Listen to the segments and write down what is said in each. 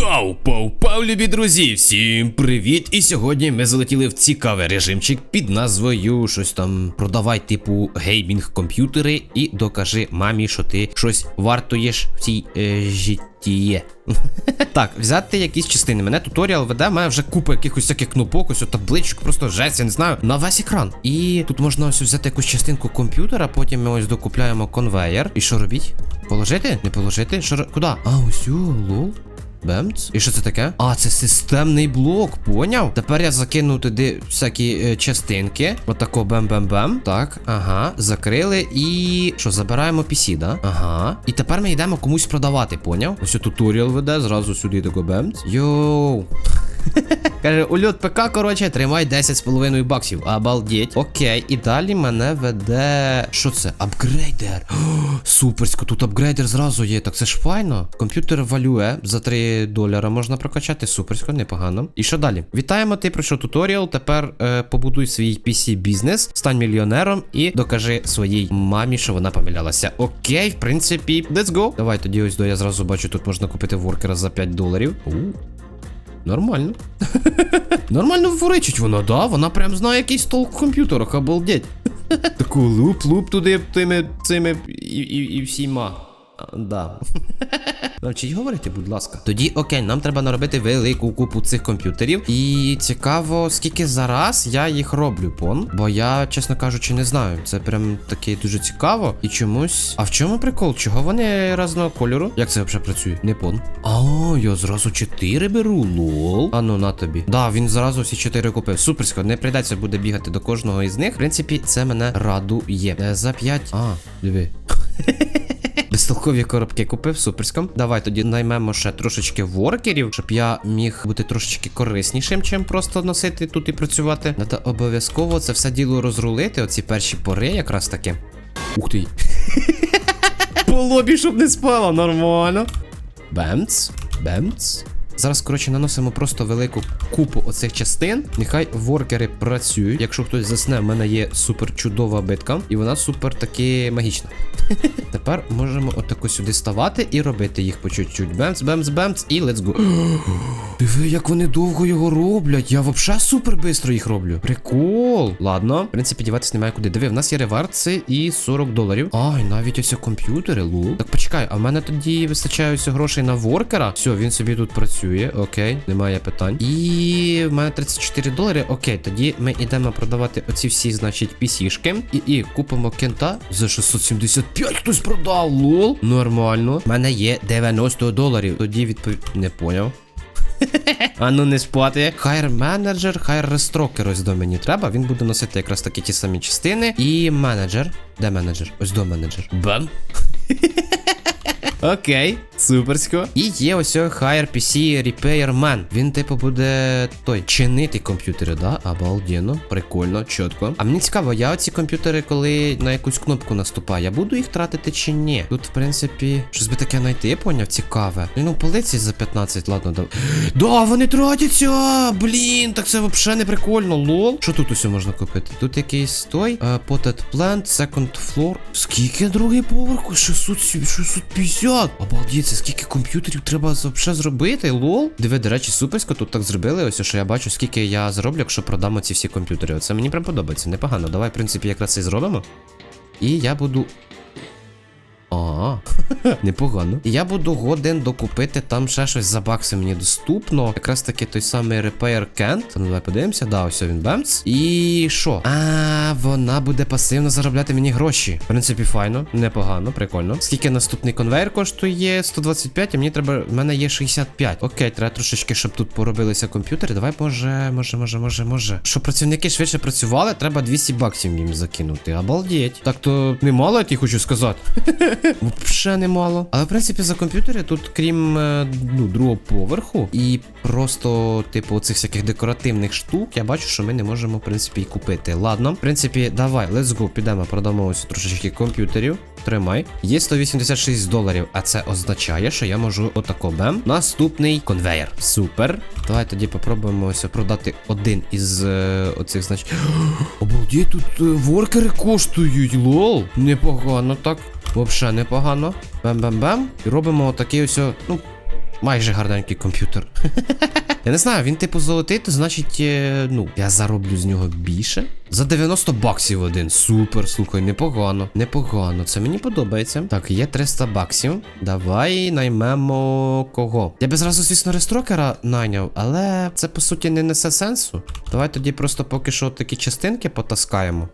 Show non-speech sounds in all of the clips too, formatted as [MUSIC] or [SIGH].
Пау, пау, пау, любі друзі! Всім привіт! І сьогодні ми залетіли в цікавий режимчик під назвою щось там продавай, типу геймінг комп'ютери і докажи мамі, що ти щось вартуєш в цій е, житті. [LAUGHS] Так, взяти якісь частини. Мене туторіал веде, має вже купа якихось всяких кнопок, ось табличок, просто жесть, я не знаю, на весь екран. І тут можна ось взяти якусь частинку комп'ютера, потім ми ось докупляємо конвейер. І що робіть? Положити? Не положити? Що Куди? А, ось лол. Бемц? І що це таке? А, це системний блок, поняв? Тепер я закину туди всякі е, частинки. Отако бем-бем-бем. Так, ага, закрили і. Що, забираємо PC, да? Ага. І тепер ми йдемо комусь продавати, поняв? Ось туторіал веде, зразу сюди тако бемц. Йоу. [LAUGHS] Каже, ульот ПК, коротше, тримай 10,5 баксів. Обалдеть. Окей, і далі мене веде. Що це? Апгрейдер. [GASPS] Суперсько, тут апгрейдер зразу є. Так це ж файно. Комп'ютер валює за 3 доляра можна прокачати. Суперсько, непогано. І що далі? Вітаємо, ти пройшов туторіал. Тепер е, побудуй свій PC бізнес, стань мільйонером і докажи своїй мамі, що вона помилялася. Окей, в принципі, let's go. Давай тоді ось до я зразу бачу, тут можна купити воркера за 5 доларів. Нормально. [LAUGHS] Нормально форичить вона, да? Вона прям знає якийсь толк в комп'ютерах, обалдеть. [LAUGHS] Таку луп-луп туди тими цими і, і, і всіма. Да. [LAUGHS] Навчіть говорити, будь ласка. Тоді окей, нам треба наробити велику купу цих комп'ютерів. І цікаво, скільки зараз я їх роблю, пон. Бо я, чесно кажучи, не знаю. Це прям таке дуже цікаво. І чомусь. А в чому прикол? Чого вони разного кольору? Як це взагалі працює? Не пон. А, я зразу 4 беру, лол. А ну на тобі. Да, він зразу всі 4 купив. Суперсько, не прийдеться буде бігати до кожного із них. В принципі, це мене радує. Е, За 5. А, диви. [LAUGHS] Безтолкові коробки купив суперськом. Давай тоді наймемо ще трошечки воркерів, щоб я міг бути трошечки кориснішим, чим просто носити тут і працювати. Треба обов'язково це все діло розрулити. Оці перші пори, якраз таки. Ух ти. [LAUGHS] По лобі, щоб не спало, нормально. Бемц, бемц. Зараз, коротше, наносимо просто велику купу оцих частин. Нехай воркери працюють. Якщо хтось засне, в мене є супер чудова битка, і вона супер таки магічна. [LAUGHS] Тепер можемо отако сюди ставати і робити їх по чуть-чуть. Бемц, бемц, бемц, і let's go. [GASPS] Диви, як вони довго його роблять. Я взагалі супер бистро їх роблю. Прикол. Ладно, в принципі, діватись немає куди. Диви, в нас є ревард, це і 40 доларів. Ай, навіть ось комп'ютери, лул. Так почекай, а в мене тоді вистачає ось грошей на воркера. Все, він собі тут працює. Окей, немає питань. І в мене 34 долари. Окей, тоді ми йдемо продавати оці всі, значить, пісішки. І, і купимо кента за 675 хтось продав, лол. Нормально. В мене є 90 доларів. Тоді відповідь. Не поняв. [LAUGHS] А ну не спати. Хайр менеджер, хайр рестрокер ось до мені треба. Він буде носити якраз такі ті самі частини. І менеджер. Де менеджер? Ось до менеджер. Бам. [LAUGHS] Окей, суперсько. І є ось Hire PC Repairman. Він, типу, буде той чинити комп'ютери, да? Обалденно, прикольно, чітко. А мені цікаво, я оці комп'ютери, коли на якусь кнопку наступаю, я буду їх тратити чи ні? Тут, в принципі, щось би таке знайти, поняв, цікаве. Ну, полиці за 15, ладно, да. [GASPS] Да, вони тратяться! Блін, так це взагалі не прикольно, лол. Що тут усе можна купити? Тут якийсь той. Uh, potted plant, second floor. Скільки другий поверх? 600, 650. Обалдіть, це скільки комп'ютерів треба взагалі зробити, лол? Диви, до речі, суперсько тут так зробили. Ось що я бачу, скільки я зроблю, якщо продам ці всі комп'ютери. Оце мені прям подобається, непогано. Давай, в принципі, якраз це і зробимо. І я буду. А, [LAUGHS] непогано. Я буду годен докупити там ще щось за бакси мені доступно. Якраз таки той самий Repair Kent. Ну, давай подивимося. Да, ось він бемц. І що? А, вона буде пасивно заробляти мені гроші. В принципі, файно, непогано, прикольно. Скільки наступний конвейер коштує? 125, а мені треба. В мене є 65. Окей, треба трошечки, щоб тут поробилися комп'ютери. Давай, може, може, може, може, може. Щоб працівники швидше працювали, треба 200 баксів їм закинути. Обалдеть. Так то немало, я ті хочу сказати. [LAUGHS] [LAUGHS] Взагалі немало. Але в принципі за комп'ютери тут, крім е, ну, другого поверху, і просто, типу, цих всяких декоративних штук, я бачу, що ми не можемо, в принципі, і купити. Ладно, в принципі, давай, let's go, підемо, продамо ось трошечки комп'ютерів. Тримай. Є 186 доларів, а це означає, що я можу отако бем. Наступний конвейер. Супер. Давай тоді попробуємо продати один із е, оцих, значить. [GASPS] Обалдіть, тут е, воркери коштують, лол. Непогано так. Вообще непогано. Бем-бем-бем. І робимо отакий ось, ну, майже гарненький комп'ютер. [LAUGHS] Я не знаю, він типу золотий, то значить, е, ну, я зароблю з нього більше. За 90 баксів один. Супер, слухай, непогано. Непогано. Це мені подобається. Так, є 300 баксів. Давай наймемо кого. Я би зразу, звісно, рестрокера найняв, але це по суті не несе сенсу. Давай тоді просто поки що такі частинки потаскаємо.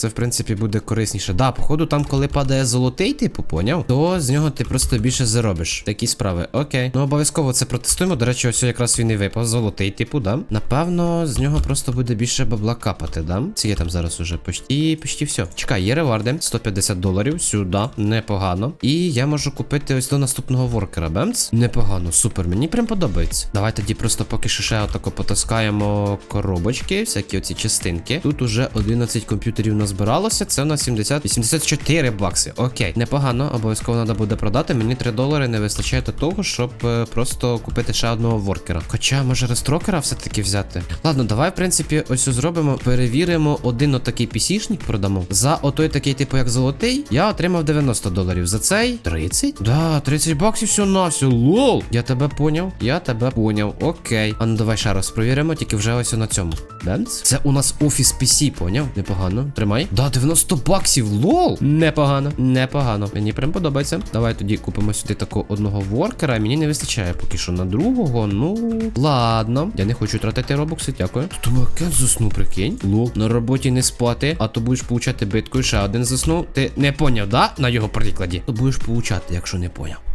Це, в принципі, буде корисніше. Да, походу, там, коли падає золотий, типу, поняв, то з нього ти просто більше заробиш. Такі справи. Окей. Ну, обов'язково це протестуємо. До речі, ось якраз він і випав. Золотий, типу, да. Напевно, з нього просто буде більше бабла капати, да? Це є там зараз уже почти, почти все. Чекай, є реварди. 150 доларів. Сюди. Непогано. І я можу купити ось до наступного воркера. Бемц. Непогано, супер. Мені прям подобається. Давай тоді просто поки що ще отако потаскаємо коробочки, всякі оці частинки. Тут уже 11 комп'ютерів назбиралося. Це на 70 84 бакси. Окей, непогано, обов'язково треба буде продати. Мені 3 долари не вистачає до того, щоб е, просто купити ще одного воркера. Хоча, може, рестрокера все-таки взяти. Ладно, давай, в принципі, ось ось зробимо. Перевіримо один отакий PC-шник продамо. За отой такий, типу, як золотий, я отримав 90 доларів. За цей 30? Да, 30 баксів все на все. Лол. Я тебе поняв. Я тебе поняв. Окей. А ну давай ще раз провіримо, тільки вже ось на цьому. Бенц? Це у нас офіс PC, поняв? Непогано. Тримай. Да, 90 баксів. Лол. Непогано. Непогано. Мені прям подобається. Давай тоді купимо сюди такого одного воркера. Мені не вистачає поки що на другого. Ну, ладно. Я не хочу тратити робокси, дякую. Тут Макен заснув, прикинь. Лол. На роботі не спати, а то будеш получати биткою. Ще один заснув. Ти не поняв, да? На його прикладі. То будеш получати, якщо не поняв.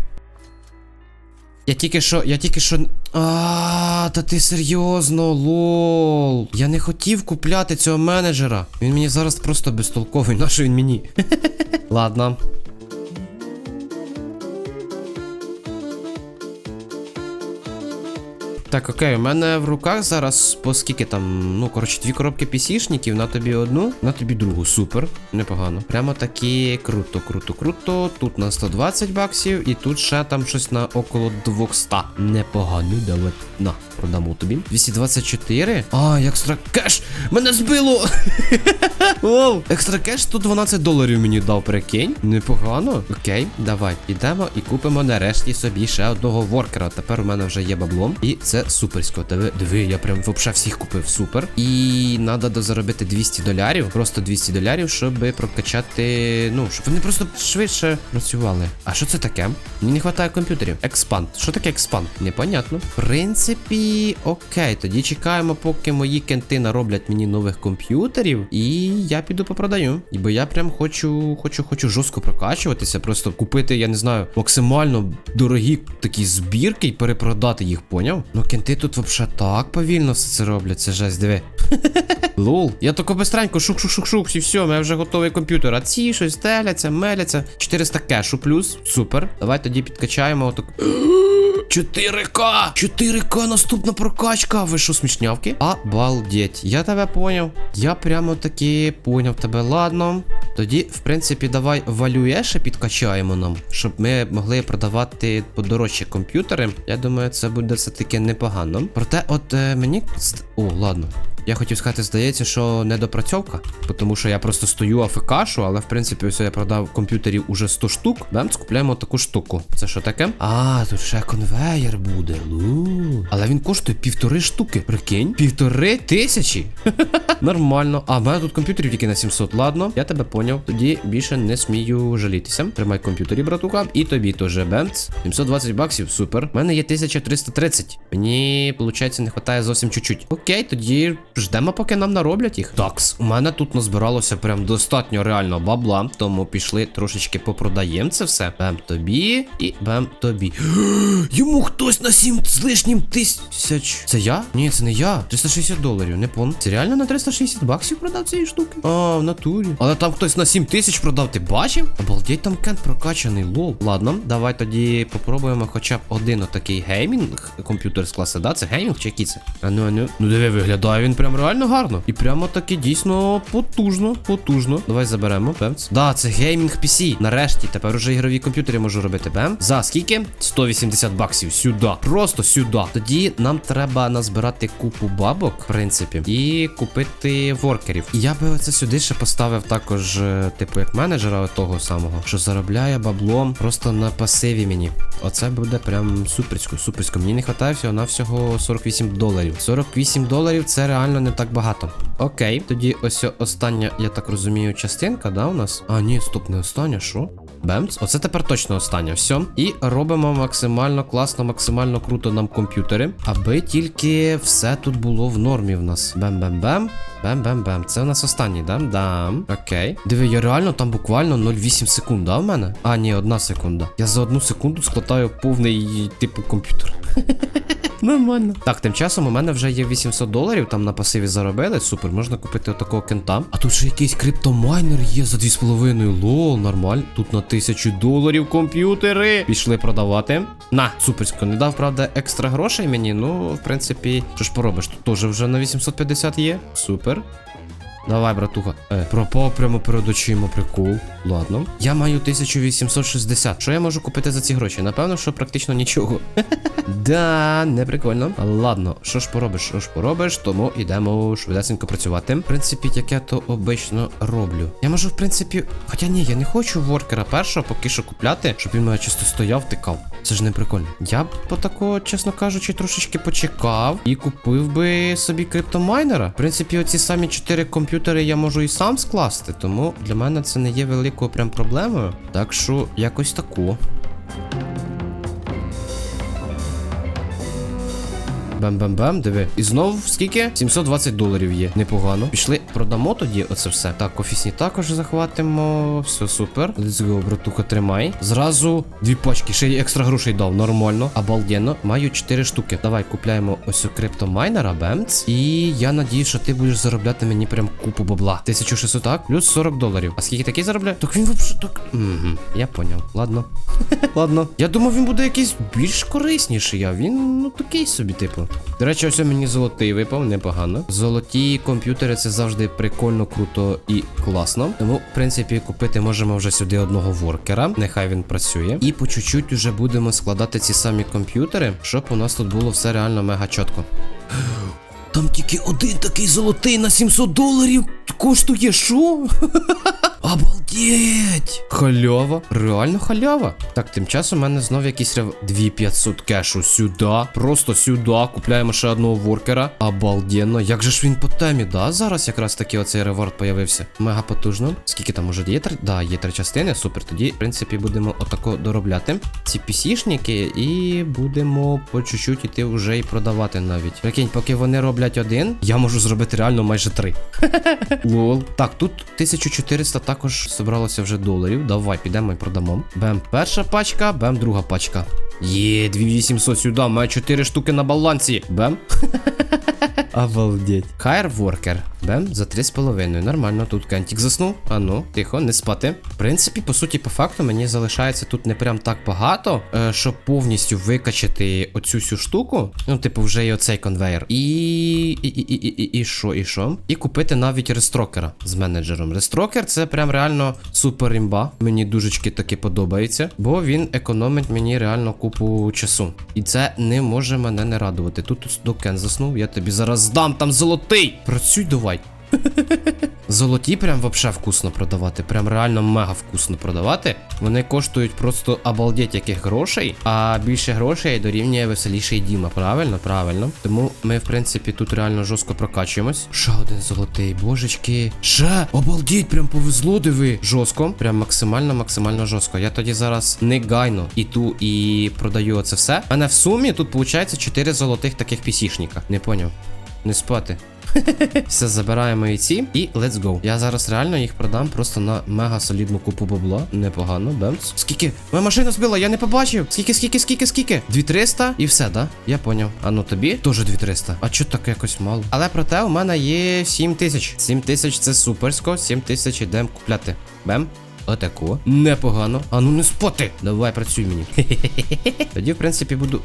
Я тільки що, я тільки що. А, та ти серйозно, лол. Я не хотів купляти цього менеджера. Він мені зараз просто безтолковий. [LAUGHS] Нащо він мені? [LAUGHS] Ладно. Так, окей, у мене в руках зараз по скільки там, ну, коротше, дві коробки пісішників, на тобі одну, на тобі другу. Супер, непогано. Прямо такі круто, круто, круто. Тут на 120 баксів, і тут ще там щось на около 200. Непогано, давай. На, продамо тобі. 224. А, екстра кеш! Мене збило! [LAUGHS] Оу, екстра кеш 112 доларів мені дав, прикинь. Непогано. Окей, давай, ідемо і купимо нарешті собі ще одного воркера. Тепер у менсько вже є бабло. І це суперсько. Диви, диви, я прям вообще всіх купив. Супер. І треба дозаробити 200 долярів. Просто 200 долярів, щоб прокачати. Ну, щоб вони просто швидше працювали. А що це таке? Мені не вистачає комп'ютерів. Експанд. Що таке експанд? Непонятно. В принципі, окей. Тоді чекаємо, поки мої кенти нароблять мені нових комп'ютерів. І я піду попродаю. І бо я прям хочу, хочу, хочу жорстко прокачуватися. Просто купити, я не знаю, максимально дорогі такі збірки і перепродати їх, поняв? Ну, кенти тут вообще так повільно все це роблять. Це жесть, диви. [LAUGHS] Лол, я тако бистренько шук-шук-шук-шук, і все, у мене вже готовий комп'ютер. А ці щось теляться, меляться. 400 кешу плюс. Супер. Давай тоді підкачаємо отак. [GASPS] 4К! 4К наступна прокачка. Ви що, смішнявки? Обалдеть. Я тебе поняв. Я прямо таки поняв тебе. Ладно. Тоді, в принципі, давай валюєше підкачаємо нам, щоб ми могли продавати подорожчі комп'ютери. Я думаю, це буде все-таки непогано. Проте, от е, мені. О, ладно. Я хотів сказати, здається, що недопрацьовка, тому що я просто стою АФКшу, але в принципі, ось я продав комп'ютерів уже 100 штук. Бем, скупляємо таку штуку. Це що таке? А, тут ще конвейер буде. Лу. Але він коштує півтори штуки. Прикинь? Півтори тисячі. [LAUGHS] Нормально. А, в мене тут комп'ютерів тільки на 700. Ладно, я тебе поняв. Тоді більше не смію жалітися. Тримай комп'ютері, братуха. І тобі теж бемц. 720 баксів, супер. У мене є 1330. Мені, виходить, не вистачає зовсім чуть-чуть. Окей, тоді ждемо, поки нам нароблять їх. Такс, у мене тут назбиралося прям достатньо реально бабла. Тому пішли трошечки попродаємо це все. Бем тобі і бем тобі. [GASPS] Йому хтось на 7 з лишнім тисяч. Це я? Ні, це не я. 360 доларів, не пон. Це реально на 360 баксів продав цієї штуки? А, в натурі. Але там хтось на 7 тисяч продав, ти бачив? Обалдеть, там кент прокачаний, лол. Ладно, давай тоді попробуємо хоча б один отакий геймінг комп'ютер з класу, да? Це геймінг чи який це? А ну, а ну. Ну диви, виглядає він прям реально гарно. І прямо таки дійсно потужно, потужно. Давай заберемо, пемц. Да, це геймінг PC. Нарешті, тепер уже ігрові комп'ютери можу робити, бем. За скільки? 180 баксів. Сюди. Просто сюди. Тоді тоді нам треба назбирати купу бабок, в принципі, і купити воркерів. І я би оце сюди ще поставив також, е, типу, як менеджера того самого, що заробляє баблом просто на пасиві мені. Оце буде прям суперсько, суперсько. Мені не вистачає всього на всього 48 доларів. 48 доларів це реально не так багато. Окей, тоді ось остання, я так розумію, частинка, да, у нас? А, ні, стоп, не остання, що? Бемц, оце тепер точно остання. Все. І робимо максимально класно, максимально круто нам комп'ютери, аби тільки все тут було в нормі в нас. Бем-бем-бем. Бем-бем-бем. Це у нас останній, да? Дам. Окей. Диви, я реально там буквально 0,8 секунд, да, в мене? А, ні, одна секунда. Я за одну секунду складаю повний типу комп'ютер. [LAUGHS] Нормально. Так, тим часом у мене вже є 800 доларів, там на пасиві заробили. Супер, можна купити отакого кента. А тут ще якийсь криптомайнер є за 2,5. Лол, нормально. Тут на 1000 доларів комп'ютери. Пішли продавати. На, суперсько, не дав, правда, екстра грошей мені. Ну, в принципі, що ж поробиш? Тут теж вже на 850 є. Супер. Power. Давай, братуха. Е, пропав прямо перед очима прикол. Ладно. Я маю 1860. Що я можу купити за ці гроші? Напевно, що практично нічого. [LAUGHS] Да, не прикольно. Ладно, що ж поробиш, що ж поробиш, тому йдемо швидесенько працювати. В принципі, як я то обично роблю. Я можу, в принципі, хоча ні, я не хочу воркера першого поки що купляти, щоб він мене чисто стояв, тикав. Це ж не прикольно. Я б по такого, чесно кажучи, трошечки почекав і купив би собі криптомайнера. В принципі, оці самі 4 комп'ютери я можу і сам скласти, тому для мене це не є великою прям проблемою. Так що якось таку. Бем-бем-бем, диви. І знов скільки? 720 доларів є. Непогано. Пішли, продамо тоді оце все. Так, офісні також захватимо. Все супер. Let's go, братуха, тримай. Зразу дві пачки. Ще й екстра грошей дав. Нормально. Обалденно. Маю 4 штуки. Давай купляємо ось у криптомайнера, бемц. І я надію, що ти будеш заробляти мені прям купу бабла. 1600 так, плюс 40 доларів. А скільки такий заробляє? Так він вообще так. Угу, я поняв. Ладно. [LAUGHS] Ладно. Я думав, він буде якийсь більш корисніший, а він ну такий собі, типу. До речі, ось мені золотий випав, непогано. Золоті комп'ютери це завжди прикольно, круто і класно. Тому, в принципі, купити можемо вже сюди одного воркера. Нехай він працює. І по чуть-чуть уже будемо складати ці самі комп'ютери, щоб у нас тут було все реально мега чітко. Там тільки один такий золотий на 700 доларів коштує що? [LAUGHS] Обалдеть! Халява, реально халява. Так, тим часом у мене знов якийсь рев... 2500 кешу сюди. Просто сюди. Купляємо ще одного воркера. Обалденно. Як же ж він по темі, да? Зараз якраз таки оцей реворд появився. Мега потужно. Скільки там уже є? Три... Да, є три частини. Супер. Тоді, в принципі, будемо отако доробляти ці пісішники і будемо по чуть-чуть іти вже і продавати навіть. Прикинь, поки вони роблять один, я можу зробити реально майже три. [LAUGHS] Лол. Так, тут 1400 також зібралося вже доларів. Давай, підемо і продамо. Бем, перша пачка, бем, друга пачка. Є, 2800 сюди, маю 4 штуки на балансі. Бем. [LAUGHS] Обалдеть. Хайр воркер. Бем, за 3,5. Нормально, тут кентік заснув. А ну, тихо, не спати. В принципі, по суті, по факту, мені залишається тут не прям так багато, е, щоб повністю викачати оцю всю штуку. Ну, типу, вже і оцей конвейер. І. І, і, і, і, і, і що, і що? І купити навіть рестрокера з менеджером. Рестрокер це прям реально супер імба. Мені дужечки таки подобається, бо він економить мені реально купу часу. І це не може мене не радувати. Тут докен заснув, я тобі зараз здам там золотий. Працюй давай. [LAUGHS] Золоті прям вообще вкусно продавати. Прям реально мега вкусно продавати. Вони коштують просто обалдеть яких грошей, а більше грошей дорівнює веселіший Діма. Правильно, правильно. Тому ми, в принципі, тут реально жорстко прокачуємось. Ще один золотий, божечки. Ще обалдеть, прям повезло, диви. Жорстко. Прям максимально, максимально жорстко. Я тоді зараз негайно іду і продаю оце все. У мене в сумі тут виходить 4 золотих таких пісішника. Не поняв. Не спати. [LAUGHS] Все, забираємо і ці, і let's go. Я зараз реально їх продам просто на мега солідну купу бабла. Непогано, бемц. Скільки? Моя машина збила, я не побачив. Скільки, скільки, скільки, скільки? 2300 і все, да? Я поняв. А ну тобі? Теж 2300. А чого так якось мало? Але проте у мене є 7000. 7000 це суперсько. 7000 йдемо купляти. Бем. Отаку. Непогано. А ну не споти. Давай працюй мені. [LAUGHS] Тоді, в принципі, буду.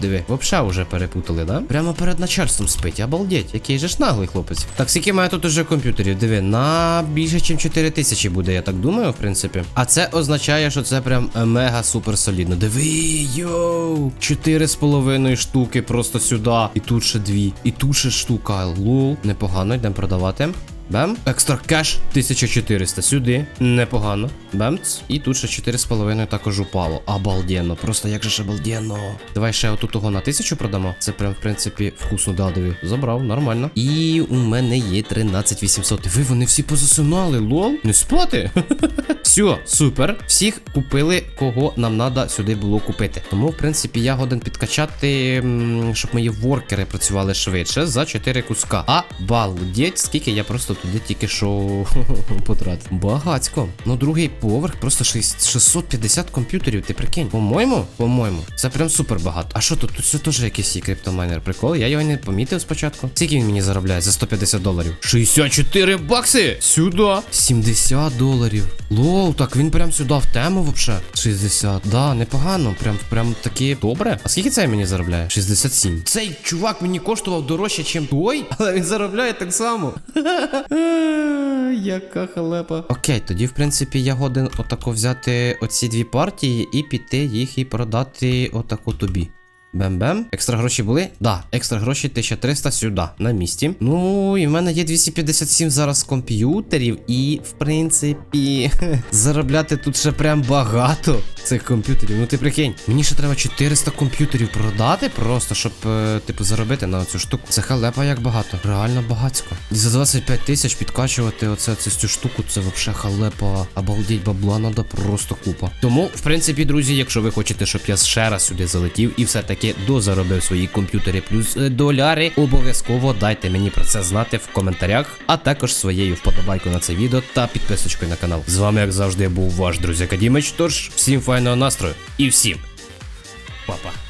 Диви, вообще вже перепутали, да? Прямо перед начальством спить, обалдеть. Який же ж наглий хлопець. Так, скільки має тут уже комп'ютерів? Диви, на більше, ніж 4 тисячі буде, я так думаю, в принципі. А це означає, що це прям е, мега супер солідно. Диви, йоу! Чотири з половиною штуки просто сюди. І тут ще дві. І тут ще штука. Лол. Непогано, йдемо продавати. Бем. Екстра кеш 1400 сюди. Непогано. Бемц. І тут ще 4,5 також упало. Обалденно. Просто як же ж обалденно. Давай ще отут того на 1000 продамо. Це прям, в принципі, вкусно да, диви. Забрав, нормально. І у мене є 13800. Ви вони всі позасинали, лол. Не спати. [LAUGHS] Все, супер. Всіх купили, кого нам треба сюди було купити. Тому, в принципі, я годен підкачати, щоб мої воркери працювали швидше за 4 куска. А балдеть, скільки я просто туди тільки що [LAUGHS] потратив. Багацько. Ну, другий поверх, просто шість- 650 комп'ютерів, ти прикинь. По-моєму, по-моєму, це прям супер багато. А що тут? Тут все теж якийсь криптомайнер. Прикол, я його не помітив спочатку. Скільки він мені заробляє за 150 доларів? 64 бакси! Сюди! 70 доларів. Лоу, так він прям сюди в тему вообще. 60. Да, непогано. Прям прям таки добре. А скільки цей мені заробляє? 67. Цей чувак мені коштував дорожче, ніж той, [LAUGHS] але він заробляє так само. [LAUGHS] Яка халепа. Окей, тоді, в принципі, я годен отако взяти оці дві партії і піти їх і продати отако тобі. Бем-бем. Екстра гроші були? Да, екстра гроші 1300 сюди, на місці. Ну, і в мене є 257 зараз комп'ютерів, і, в принципі, [LAUGHS] заробляти тут ще прям багато цих комп'ютерів. Ну ти прикинь, мені ще треба 400 комп'ютерів продати, просто щоб, е, типу, заробити на цю штуку. Це халепа як багато. Реально багацько. І за 25 тисяч підкачувати оце цю, цю штуку, це вообще халепа. Обалдеть, бабла надо просто купа. Тому, в принципі, друзі, якщо ви хочете, щоб я ще раз сюди залетів і все-таки дозаробив свої комп'ютери плюс е, доляри, обов'язково дайте мені про це знати в коментарях, а також своєю вподобайкою на це відео та підписочкою на канал. З вами, як завжди, був ваш друзі Акадімич. Тож всім файного настрою і всім па-па.